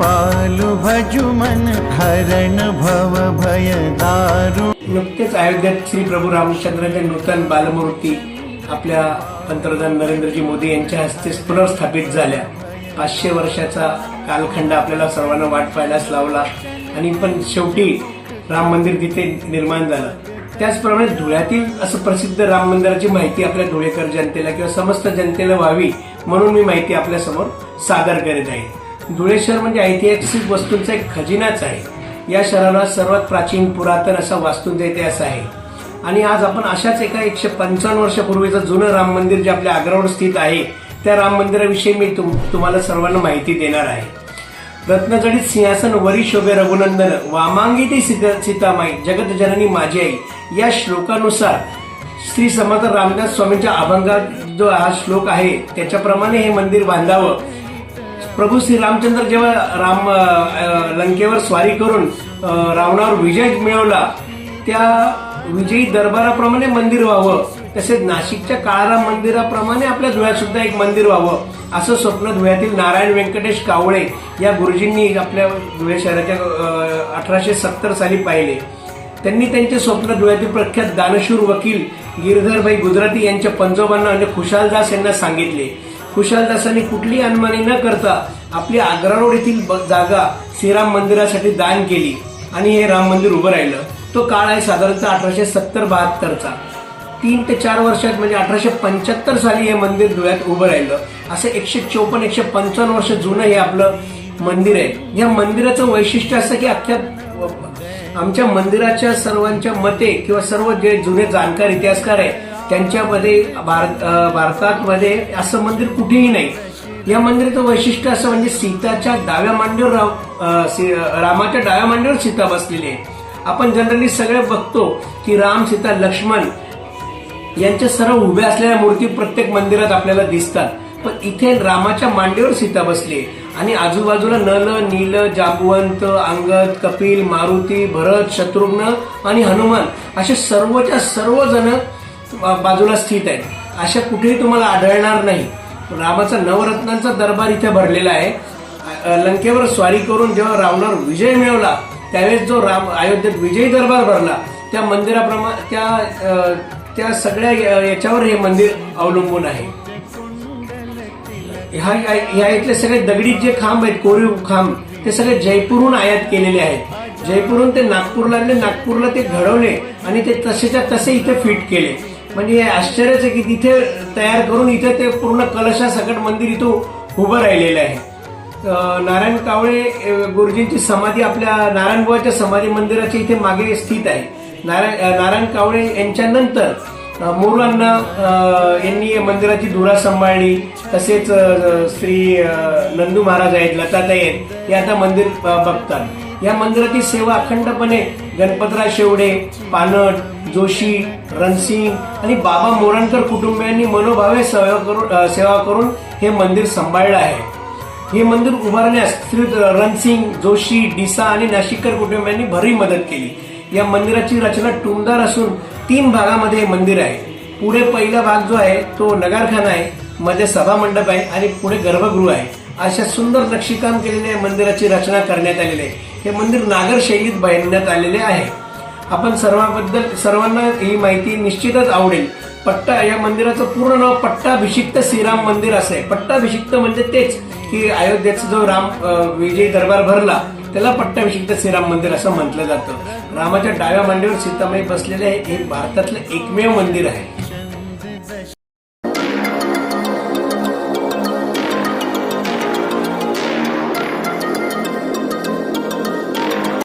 पालु भजुमन हरण भव भय दारू। नुकतेच अयोध्येत श्री प्रभू रामचंद्रांच्या नूतन बालमूर्ती आपल्या पंतप्रधान नरेंद्रजी मोदी यांच्या हस्ते पुनर्स्थापित झाल्या. पाचशे वर्षाचा कालखंड आपल्याला सर्वांना वाट पाहायलाच लावला आणि पण शेवटी राम मंदिर तिथे निर्माण झालं. त्याचप्रमाणे धुळ्यातील असं प्रसिद्ध राम मंदिराची माहिती आपल्या धुळेकर जनतेला किंवा समस्त जनतेला व्हावी म्हणून मी माहिती आपल्यासमोर सादर करीत आहे. धुळे शहर म्हणजे ऐतिहासिक वस्तूंचा एक खजिनाच आहे. या शहराला सर्वात प्राचीन पुरातन असा वास्तूंचा इतिहास आहे. आणि आज आपण अशाच एका एकशे पंचावन्न वर्षापूर्वीचं जुनं राम मंदिर जे आपल्या आग्रावर स्थित आहे त्या राम मंदिराविषयी मी तुम तुम्हाला सर्वांना माहिती देणार आहे. रत्नजडित सिंहासन वरी शोभे रघुनंदन वामांगी सीता सीतामाई जगत जननी माझी आई या श्लोकानुसार श्री समर्थ रामदास स्वामींच्या अभंगात जो हा श्लोक आहे त्याच्याप्रमाणे हे मंदिर बांधावं. प्रभू श्री रामचंद्र जेव्हा राम लंकेवर स्वारी करून रावणावर विजय मिळवला त्या विजयी दरबाराप्रमाणे मंदिर व्हावं तसेच नाशिकच्या काळाराम मंदिराप्रमाणे आपल्या धुळ्यात सुद्धा एक मंदिर व्हावं असं स्वप्न धुळ्यातील नारायण व्यंकटेश कावळे या गुरुजींनी आपल्या धुळे शहराच्या अठराशे सत्तर साली पाहिले. त्यांनी त्यांचे स्वप्न धुळ्यातील प्रख्यात दानशूर वकील गिरधरभाई गुजराती यांच्या पंजोबांना म्हणजे खुशालदास यांना सांगितले. खुशालदासांनी कुठली अनमानी न करता आपली आग्रा रोड येथील जागा श्रीराम मंदिरासाठी दान केली आणि हे राम मंदिर उभं राहिलं. तो काळ आहे साधारणतः अठराशे सत्तर बहात्तरचा. तीन ते चार वर्षात म्हणजे अठराशे पंच्याहत्तर साली हे मंदिर धुळ्यात उभं राहिलं. असं एकशे चौपन्न एकशे पंचावन्न वर्ष जुनं हे आपलं मंदिर आहे. या मंदिराचं वैशिष्ट्य असं की अख्ख्या आमच्या मंदिराच्या सर्वांच्या मते किंवा सर्व जे जुने जाणकार इतिहासकार आहे त्यांच्यामध्ये भारत भारतामध्ये असं मंदिर कुठेही नाही. या मंदिराचं वैशिष्ट्य असं म्हणजे सीताच्या डाव्या मांडीवर राव- रामाच्या डाव्या मांडीवर सीता बसलेली आहे. आपण जनरली सगळे बघतो की राम सीता लक्ष्मण यांच्या सर्व उभ्या असलेल्या मूर्ती प्रत्येक मंदिरात आपल्याला दिसतात. पण इथे रामाच्या मांडीवर सीता बसली आणि आजूबाजूला नल नील जागवंत अंगद कपिल मारुती भरत शत्रुघ्न आणि हनुमान असे सर्वच्या सर्वजण बाजूला स्थित आहेत. अशा कुठेही तुम्हाला आढळणार नाही. रामाचा नवरत्नांचा दरबार इथे भरलेला आहे. लंकेवर स्वारी करून जेव्हा रावणावर विजय मिळवला त्यावेळेस जो राम अयोध्येत विजयी दरबार भरला त्या मंदिराप्रमाणे त्या त्या सगळ्या याच्यावर हे मंदिर अवलंबून आहे. ह्या ह्या इथले सगळे दगडी जे खांब आहेत कोरीव खांब ते सगळे जयपूरहून आयात केलेले आहेत. जयपूरहून ते नागपूरला आणले नागपूरला ते घडवले आणि ते तसेच्या तसे इथे फिट केले. म्हणजे हे आश्चर्यच आहे की तिथे तयार करून इथे ते पूर्ण कलशासकट मंदिर इथं उभं राहिलेलं आहे. नारायण कावळे गुरुजींची समाधी आपल्या नारायणबुवाच्या समाधी मंदिराच्या इथे मागे स्थित आहे. नारायण नारायण कावळे यांच्यानंतर नंतर मोरांना यांनी मंदिराची धुरा सांभाळली. तसेच श्री नंदू महाराज आहेत लताताई आहेत हे आता मंदिर बघतात. या मंदिराची सेवा अखंडपणे गणपतराव शेवडे पानट जोशी रणसिंग आणि बाबा मोरणकर कुटुंबियांनी मनोभावे सेवा करून सेवा करून हे मंदिर सांभाळलं आहे. हे मंदिर उभारण्यास श्री रणसिंग जोशी डिसा आणि नाशिककर कुटुंबियांनी भरी मदत केली. या मंदिराची रचना टुमदार असून तीन भागामध्ये हे मंदिर आहे. पुढे पहिला भाग जो आहे तो नगारखाना आहे मध्ये सभा मंडप आहे आणि पुढे गर्भगृह आहे. अशा सुंदर नक्षीकाम केलेल्या मंदिराची रचना करण्यात आलेली आहे. हे मंदिर नागर शैलीत बांधण्यात आलेले आहे. आपण सर्वांबद्दल सर्वांना ही माहिती निश्चितच आवडेल. पट्टा या मंदिराचं पूर्ण नाव पट्टाभिषिक्त श्रीराम मंदिर असं आहे. पट्टाभिषिक्त म्हणजे तेच की अयोध्येचा जो राम विजय विजयी दरबार भरला त्याला पट्टाभिषिक्त श्रीराम मंदिर असं म्हटलं जातं. रामाच्या डाव्या मांडीवर सीतामाई बसलेले हे भारतातलं एकमेव मंदिर आहे.